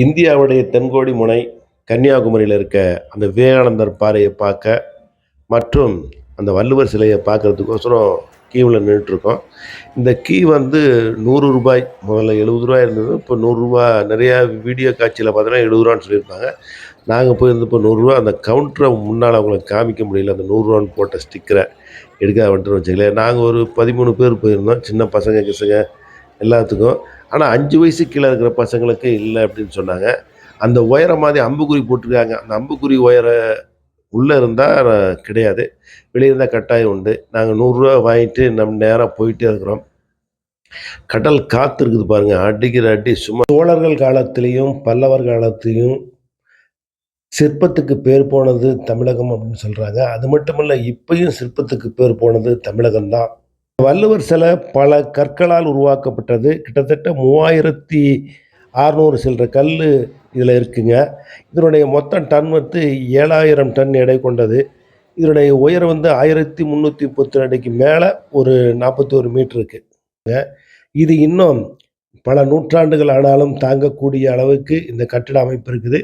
இந்தியாவுடைய தென்கோடி முனை கன்னியாகுமரியில் இருக்க அந்த விவேகானந்தர் பாறையை பார்க்க மற்றும் அந்த வள்ளுவர் சிலையை பார்க்கறதுக்கோசரம் கீவில் நின்றுட்டுருக்கோம் இந்த கீ வந்து நூறு ரூபாய் முதல்ல எழுபது ரூபாய் இருந்தது இப்போ நூறுரூவா நிறையா வீடியோ காட்சியில் பார்த்தோன்னா எழுபது ரூபான்னு சொல்லியிருப்பாங்க நாங்கள் போயிருந்தப்போ நூறுரூவா அந்த கவுண்டரை முன்னால் அவங்களுக்கு காமிக்க முடியல அந்த நூறுரூவான்னு போட்ட ஸ்டிக்கரை எடுக்காத வந்துட்டு வச்சுக்கலேன் நாங்கள் ஒரு பதிமூணு பேர் போயிருந்தோம் சின்ன பசங்க கிசங்க எல்லாத்துக்கும். ஆனால் அஞ்சு வயசு கீழே இருக்கிற பசங்களுக்கு இல்லை அப்படின்னு சொன்னாங்க. அந்த ஒயரை மாதிரி அம்புக்குறி போட்டிருக்காங்க. அந்த அம்புக்குறி ஒயரை உள்ளே இருந்தால் கிடையாது. வெளியே இருந்தால் கட்டாயம் உண்டு. நாங்கள் நூறுரூவா வாங்கிட்டு நம்ம நேராக போயிட்டே இருக்கிறோம். கடல் காற்று இருக்குது பாருங்க. அடிக்கிற அடி சும்மா சோழர்கள் காலத்திலையும் பல்லவர் காலத்திலையும் சிற்பத்துக்கு பேர் போனது தமிழகம் அப்படின்னு சொல்கிறாங்க அது மட்டுமல்ல இப்பையும் சிற்பத்துக்கு பேர் போனது தமிழகம் தான் வள்ளுவர் சிலை பல கற்களால் உருவாக்கப்பட்டது. கிட்டத்தட்ட மூவாயிரத்தி அறநூறு சில்லற கல் இதில் இருக்குங்க. இதனுடைய மொத்தம் டன் வந்து ஏழாயிரம் டன் எடை கொண்டது. இதனுடைய உயரம் வந்து ஆயிரத்தி முந்நூற்றி முப்பத்தி அடிக்கு மேலே ஒரு நாற்பத்தி ஒரு மீட்டர் இருக்குங்க இது இன்னும் பல நூற்றாண்டுகள் ஆனாலும் தாங்கக்கூடிய அளவுக்கு இந்த கட்டிட அமைப்பு இருக்குது.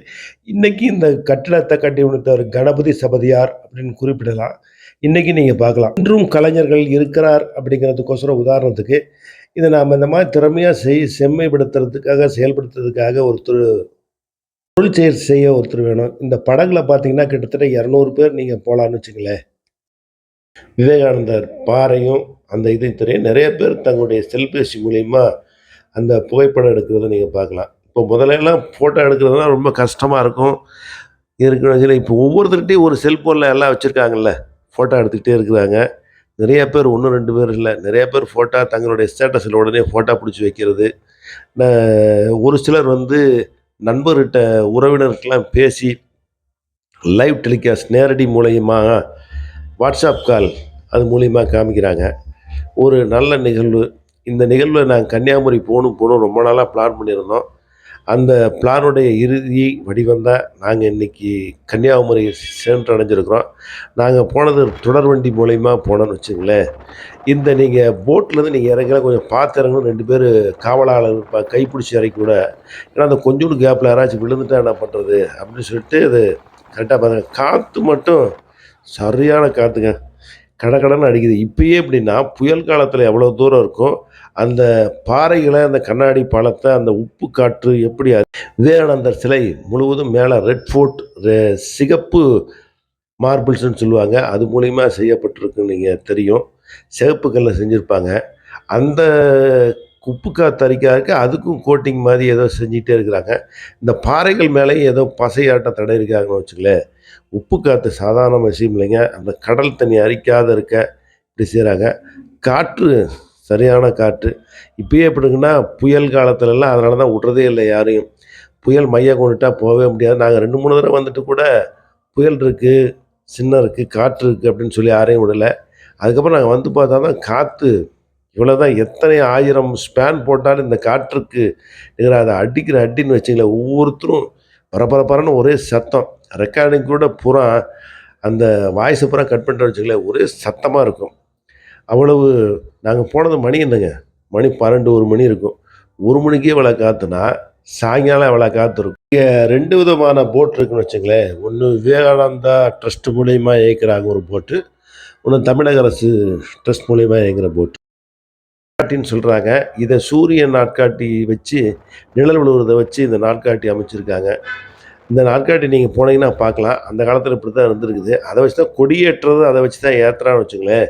இன்றைக்கி இந்த கட்டிடத்தை கட்டி முடித்தவர் கணபதி சபதியார் அப்படின்னு குறிப்பிடலாம். இன்றைக்கி நீங்கள் பார்க்கலாம். இன்றும் கலைஞர்கள் இருக்கிறார் அப்படிங்கிறதுக்கோசரம் உதாரணத்துக்கு இதை நாம் இந்த மாதிரி திறமையாக செய் செம்மைப்படுத்துறதுக்காக செயல்படுத்துறதுக்காக ஒருத்தர் தொழில் செயல் செய்ய ஒருத்தர் வேணும். இந்த படகுல பார்த்தீங்கன்னா கிட்டத்தட்ட இரநூறு பேர் நீங்கள் போகலான்னு வச்சுங்களேன். விவேகானந்தர் பாறையும் அந்த இதை தெரியும் நிறைய பேர் தங்களுடைய செல்பேசி மூலயமா அந்த புகைப்படம் எடுக்கிறத நீங்கள் பார்க்கலாம். இப்போ முதலெல்லாம் ஃபோட்டோ எடுக்கிறதுலாம் ரொம்ப கஷ்டமாக இருக்கும். இருக்கிற இப்போ ஒவ்வொருத்தர்கிட்டையும் ஒரு செல்ஃபோனில் எல்லாம் வச்சுருக்காங்கல்ல. ஃபோட்டோ எடுத்துக்கிட்டே இருக்கிறாங்க. நிறைய பேர் ஒன்று ரெண்டு பேர் இல்லை. நிறைய பேர் ஃபோட்டோ தங்களுடைய ஸ்டேட்டஸில் உடனே ஃபோட்டோ பிடிச்சி வைக்கிறது. ஒரு சிலர் வந்து நண்பர்கிட்ட உறவினருக்கெல்லாம் பேசி லைவ் டெலிகாஸ்ட் நேரடி மூலயமா வாட்ஸ்அப் கால் அது மூலிமா காமிக்கிறாங்க. ஒரு நல்ல நிகழ்வு. இந்த நிகழ்வில் நாங்கள் கன்னியாகுமரி போகணும் போகணும் ரொம்ப நாளாக பிளான் பண்ணியிருந்தோம். அந்த பிளானுடைய இறுதி வடிவந்தால் நாங்கள் இன்றைக்கி கன்னியாகுமரி சென்றடைஞ்சிருக்கிறோம் நாங்கள் போனது தொடர்வண்டி மூலயமா போனோம்னு வச்சுங்களேன் இந்த நீங்கள் போட்டிலேருந்து நீங்கள் இறங்கல கொஞ்சம் பார்த்து இறங்கணும். ரெண்டு பேர் காவலாளர் இப்போ கைப்பிடிச்சி இறக்கி கூட. ஏன்னா அந்த கொஞ்சோண்டு கேப்பில் யாராச்சும் விழுந்துட்டா என்ன பண்ணுறது அப்படின்னு சொல்லிட்டு அது கரெக்டாக பாருங்க. காற்று மட்டும் சரியான காற்றுங்க கடகடன்னு அடிக்குது. இப்பயே எப்படின்னா புயல் காலத்தில் எவ்வளோ தூரம் இருக்கும் அந்த பாறைகளை அந்த கண்ணாடி பாலத்தை அந்த உப்பு காற்று எப்படி விவேகானந்தர் சிலை முழுவதும் மேலே ரெட் ஃபோர்ட் சிகப்பு மார்பிள்ஸ்னு சொல்லுவாங்க. அது மூலிமா செய்யப்பட்டிருக்குன்னு நீங்கள் தெரியும். சிகப்பு கல்ல செஞ்சுருப்பாங்க. அந்த உப்பு தறிக்காருக்கு அதுக்கும் கோட்டிங் மாதிரி ஏதோ செஞ்சிகிட்டே இருக்கிறாங்க. இந்த பாறைகள் மேலேயும் ஏதோ பசையாட்டம் தடை இருக்காங்கன்னு வச்சுக்கலேன் உப்பு காற்று சாதாரண விஷயம் இல்லைங்க. அந்த கடல் தண்ணி அரிக்காத இருக்க இப்படி செய்கிறாங்க காற்று சரியான காற்று. இப்பயே எப்படிங்கன்னா புயல் காலத்துலலாம் அதனால தான் விட்றதே இல்லை யாரையும். புயல் மையம் கொண்டுட்டா போகவே முடியாது. நாங்கள் ரெண்டு மூணு தடவை வந்துட்டு கூட புயல் இருக்குது சின்ன இருக்குது காற்று இருக்குது அப்படின்னு சொல்லி யாரையும் விடலை. அதுக்கப்புறம் நாங்கள் வந்து பார்த்தா தான் காற்று இவ்வளோ தான். எத்தனை ஆயிரம் ஸ்பேன் போட்டாலும் இந்த காற்றுக்கு நிகராக அதை அடிக்கிற அடின்னு வச்சுங்களேன். ஒவ்வொருத்தரும் பரபரப்பரன்னு ஒரே சத்தம். ரெக்கார்டிங் கூட பூரா அந்த வாய்ஸை பூரா கட் பண்ணுற வச்சுங்களேன் ஒரே சத்தமாக இருக்கும். அவ்வளவு நாங்கள் போனது மணி என்னங்க? மணி பன்னெண்டு ஒரு மணி இருக்கும். ஒரு மணிக்கே இவ்வளோ காற்றுனா சாயங்காலம் இவ்வளோ காற்று இருக்கும் இங்கே ரெண்டு விதமான போட் இருக்குன்னு வச்சுங்களேன் ஒன்று விவேகானந்தா ட்ரஸ்ட் மூலயமா இயக்கிறாங்க ஒரு போட்டு ஒன்று தமிழக அரசு ட்ரஸ்ட் மூலயமா இயக்கிற போட்டு நாட்காட்டின்னு சொல்கிறாங்க இதை சூரிய நாட்காட்டி வச்சு நிழல் விழுவுறதை வச்சு இந்த நாட்காட்டி அமைச்சிருக்காங்க. இந்த நாட்காட்டி நீங்கள் போனீங்கன்னா பார்க்கலாம். அந்த காலத்தில் இப்படி தான் இருந்திருக்குது. அதை வச்சு தான் கொடியேற்றுறது அதை வச்சு தான் ஏற்றுறான்னு வச்சுங்களேன்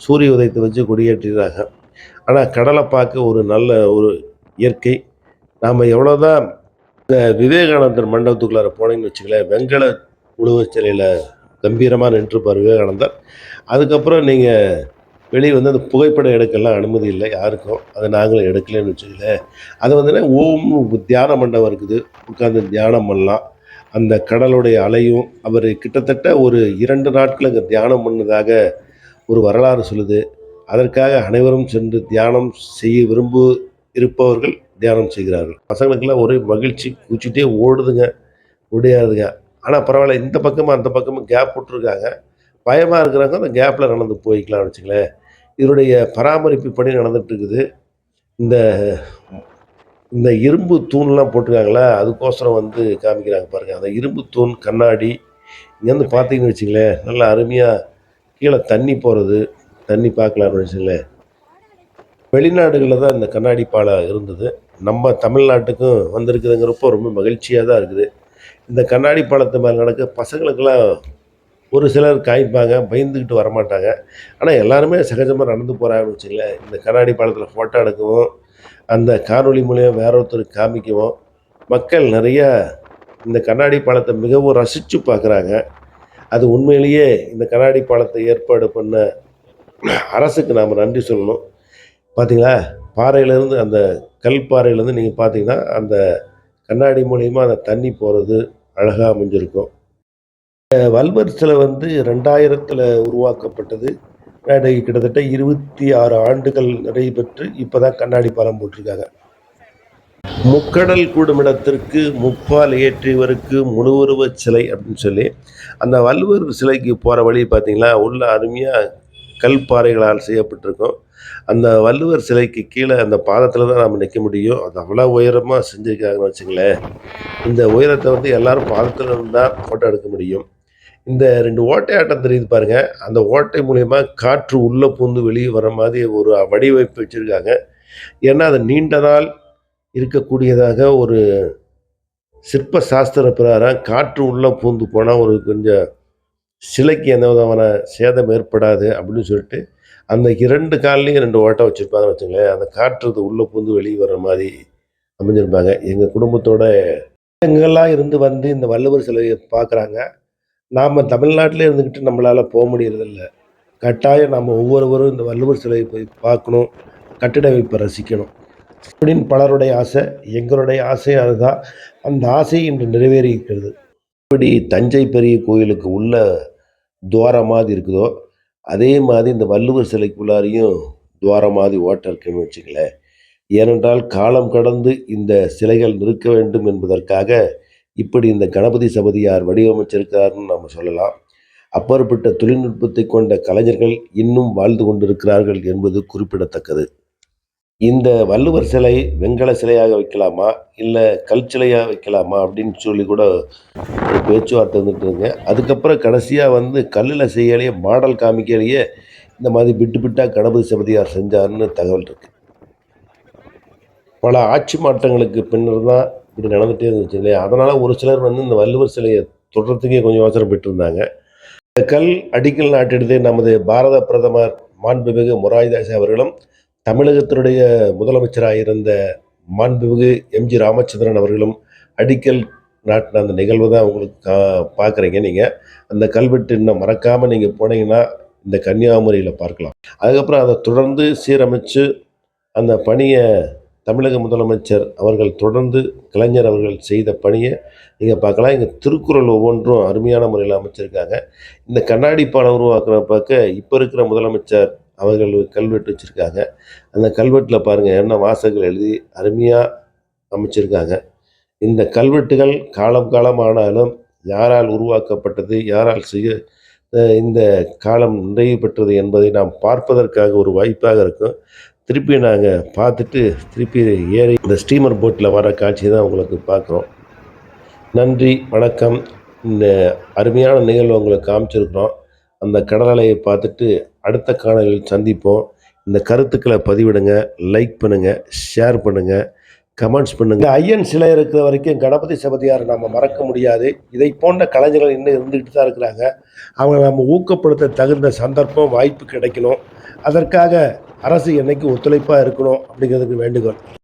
சூரிய உதயத்தை வச்சு கொடியேற்றிடுறாங்க. ஆனால் கடலை பார்க்க ஒரு நல்ல ஒரு இயற்கை. நாம் எவ்வளோதான் இந்த விவேகானந்தர் மண்டபத்துக்குள்ளார போனீங்கன்னு வச்சுங்களேன் வெங்கல உழுவ சிலையில் கம்பீரமாக நின்றுப்பார் விவேகானந்தர். அதுக்கப்புறம் நீங்கள் வெளியே வந்து அந்த புகைப்படம் எடுக்கலாம் அனுமதி இல்லை யாருக்கும். அதை நாங்களும் எடுக்கலைன்னு வச்சுக்கலேன் அது வந்து ஓம் தியான மண்டபம் இருக்குது. உட்காந்து தியானம் பண்ணலாம். அந்த கடலுடைய அலையும் அவர் கிட்டத்தட்ட ஒரு இரண்டு நாட்கள் அங்கே தியானம் பண்ணதாக ஒரு வரலாறு சொல்லுது. அதற்காக அனைவரும் சென்று தியானம் செய்ய விரும்பு இருப்பவர்கள் தியானம் செய்கிறார்கள். பசங்களுக்கெல்லாம் ஒரே மகிழ்ச்சி. குச்சிட்டே ஓடுதுங்க. முடியாதுங்க ஆனால் பரவாயில்ல. இந்த பக்கமும் அந்த பக்கமும் கேப் விட்ருக்காங்க பயமாக இருக்கிறவங்க அந்த கேப்பில் நடந்து போய்க்கலாம்னு வச்சுங்களேன் இதனுடைய பராமரிப்பு பணி நடந்துகிட்டு இருக்குது இந்த இந்த இரும்பு தூண்லாம் போட்டிருக்காங்களா அதுக்கோசரம் வந்து காமிக்கிறாங்க பாருங்கள் அந்த இரும்பு தூண், கண்ணாடி இங்கேருந்து பார்த்தீங்கன்னு வச்சுங்களேன் நல்லா அருமையாக கீழே தண்ணி போகிறது தண்ணி பார்க்கலாம்னு வச்சுங்களேன் வெளிநாடுகளில் தான் இந்த கண்ணாடி பாலம் இருந்தது. நம்ம தமிழ்நாட்டுக்கும் வந்திருக்குதுங்கிறப்போ ரொம்ப மகிழ்ச்சியாக தான் இருக்குது. இந்த கண்ணாடி பாலத்து மேலே நடக்க பசங்களுக்கெல்லாம் ஒரு சிலர் காய்ப்பாங்க பயந்துக்கிட்டு வரமாட்டாங்க. ஆனால் எல்லாருமே சகஜமாக நடந்து போகிறாங்கன்னு வச்சுக்கங்களேன். இந்த கண்ணாடி பாலத்தில் ஃபோட்டோ எடுக்கவும், அந்த காணொலி மூலியம் வேற ஒருத்தருக்கு காமிக்கவும், மக்கள் நிறையா இந்த கண்ணாடி பாலத்தை மிகவும் ரசித்து பார்க்குறாங்க. அது உண்மையிலேயே இந்த கண்ணாடி பாலத்தை ஏற்பாடு பண்ண அரசுக்கு நாம் நன்றி சொல்லணும். பார்த்தீங்களா? பாறையிலேருந்து அந்த கல் பாறையிலேருந்து நீங்கள் பார்த்தீங்கன்னா, அந்த கண்ணாடி மூலயமா அந்த தண்ணி போகிறது அழகாக அமைஞ்சிருக்கும். வல்வர் சிலை வந்து 2000த்துல உருவாக்கப்பட்டது. கிட்டத்தட்ட கிட்டத்தட்ட 26 ஆண்டுகள் நடைபெற்று பெற்று தான் கண்ணாடி பாலம் போட்டிருக்காங்க. முக்கடல் கூடுமிடத்திற்கு முப்பால் ஏற்றியவருக்கு முழுவருவ சிலை அப்படின்னு சொல்லி, அந்த வள்ளுவர் சிலைக்கு போகிற வழி பார்த்தீங்களா, உள்ள அருமையாக கல் பாறைகளால் செய்யப்பட்டிருக்கும். அந்த வள்ளுவர் சிலைக்கு கீழே அந்த பாதத்தில் தான் நம்ம நிற்க முடியும். அது அவ்வளோ உயரமாக செஞ்சுருக்காங்கன்னு வச்சுங்களேன் இந்த உயரத்தை வந்து எல்லாரும் பாதத்தில் இருந்தால் ஃபோட்டோ எடுக்க முடியும். இந்த 2 ஓட்டையாட்டம் தெரியுது பாருங்க. அந்த ஓட்டை மூலயமா காற்று உள்ளே பூந்து வெளியே வர மாதிரி ஒரு வடிவமைப்பு வச்சுருக்காங்க ஏன்னா, அது நீண்ட நாள் இருக்கக்கூடியதாக ஒரு சிற்ப சாஸ்திர பிரகாரம் காற்று உள்ளே பூந்து போனால் ஒரு கொஞ்சம் சிலைக்கு எந்த விதமான சேதம் ஏற்படாது அப்படின்னு சொல்லிட்டு, அந்த இரண்டு காலிலையும் ரெண்டு ஓட்டை வச்சுருப்பாங்கன்னு வச்சுங்களேன் அந்த காற்று உள்ளே பூந்து வெளியே வர மாதிரி அமைஞ்சிருப்பாங்க. எங்கள் குடும்பத்தோட எங்கெல்லாம் இருந்து வந்து இந்த வள்ளுவர் சிலையை பார்க்குறாங்க. நாம் தமிழ்நாட்டிலே இருந்துக்கிட்டு நம்மளால போக முடியறதில்ல. கட்டாயம் நாம் ஒவ்வொருவரும் இந்த வள்ளுவர் சிலையை போய் பார்க்கணும். கட்டிடமைப்பை ரசிக்கணும். அப்படின்னு பலருடைய ஆசை. எங்களுடைய ஆசையாக அதுதான். அந்த ஆசை இன்று நிறைவேறி இருக்கிறது. தஞ்சை பெரிய கோயிலுக்கு உள்ள துவாரம் மாதிரி இருக்குதோ, அதே மாதிரி இந்த வள்ளுவர் சிலைக்குள்ளாரையும் துவாரம் மாதிரி ஓட்டை இருக்குன்னு வச்சுங்களேன் ஏனென்றால் காலம் கடந்து இந்த சிலைகள் நிற்க வேண்டும் என்பதற்காக, இப்படி இந்த கணபதி சபதியார் வடிவமைச்சிருக்கிறார்னு நம்ம சொல்லலாம். அப்பாற்பட்ட தொழில்நுட்பத்தை கொண்ட கலைஞர்கள் இன்னும் வாழ்ந்து கொண்டிருக்கிறார்கள் என்பது குறிப்பிடத்தக்கது. இந்த வள்ளுவர் சிலை வெண்கல சிலையாக வைக்கலாமா? இல்லை கல் சிலையாக வைக்கலாமா? அப்படின்னு சொல்லி கூட ஒரு பேச்சுவார்த்தை இருந்துட்டுங்க. அதுக்கப்புறம் கடைசியாக வந்து கல்லில் செய்யலையே மாடல் காமிக்கலையே இந்த மாதிரி விட்டு பிட்டா கணபதி சபதியார் செஞ்சாருன்னு தகவல் இருக்கு. பல ஆட்சி மாற்றங்களுக்கு பின்னர் தான் இப்படி நடந்துட்டே இல்லையா அதனால் ஒரு சிலர் வந்து இந்த வள்ளுவர் சிலையை தொடுறதுக்கே கொஞ்சம் அவசரப்பட்டு இருந்தாங்க. இந்த கல் அடிக்கல் நாட்டியது நமது பாரத பிரதமர் மாண்புமிகு மொரார்ஜி அவர்களும், தமிழகத்தினுடைய முதலமைச்சராக இருந்த மாண்புமிகு எம்.ஜி. ராமச்சந்திரன் அவர்களும் அடிக்கல் நாட்டின அந்த நிகழ்வு தான் உங்களுக்கு கா பார்க்குறீங்க நீங்கள் அந்த கல்வெட்டு இன்னும் மறக்காமல் நீங்கள் போனீங்கன்னா, இந்த கன்னியாகுமரியில் பார்க்கலாம். அதுக்கப்புறம் அதை தொடர்ந்து சீரமைச்சு, அந்த பணியை தமிழக முதலமைச்சர் அவர்கள் தொடர்ந்து கலைஞர் அவர்கள் செய்த பணியை நீங்கள் பார்க்கலாம். இங்கே திருக்குறள் ஒவ்வொன்றும் அருமையான முறையில் அமைச்சிருக்காங்க. இந்த கண்ணாடி பாலம் உருவாக்குற பார்க்க இப்போ இருக்கிற முதலமைச்சர் அவர்கள் கல்வெட்டு வச்சுருக்காங்க அந்த கல்வெட்டில் பாருங்கள் என்ன வாசகங்கள் எழுதி அருமையாக அமைச்சிருக்காங்க. இந்த கல்வெட்டுகள் காலம் காலம் ஆனாலும் யாரால் உருவாக்கப்பட்டது? யாரால் செய்ய இந்த காலம் நிறைவு பெற்றது என்பதை நாம் பார்ப்பதற்காக ஒரு வாய்ப்பாக இருக்கும். திருப்பி நாங்கள் பார்த்துட்டு, திருப்பி ஏறி இந்த ஸ்டீமர் போட்டில் வர காட்சி தான் உங்களுக்கு பார்க்குறோம். நன்றி, வணக்கம். இந்த அருமையான நிகழ்வு உங்களுக்கு காமிச்சிருக்கிறோம். அந்த கடல் பார்த்துட்டு அடுத்த காணலில் சந்திப்போம். இந்த கருத்துக்களை பதிவிடுங்க, லைக் பண்ணுங்கள் ஷேர் பண்ணுங்கள் கமெண்ட்ஸ் பண்ணுங்க. ஐயன் சிலை இருக்கிற வரைக்கும் கணபதி சபதியார் நம்ம மறக்க முடியாது. இதை போன்ற கலைஞர்கள் இன்னும் இருந்துகிட்டு தான் இருக்கிறாங்க. அவங்க நம்ம ஊக்கப்படுத்த தகுந்த சந்தர்ப்பம், வாய்ப்பு கிடைக்கணும். அதற்காக அரசு என்னைக்கும் ஒத்துழைப்பாக இருக்கணும் அப்படிங்கிறதுக்கு வேண்டுகோள்.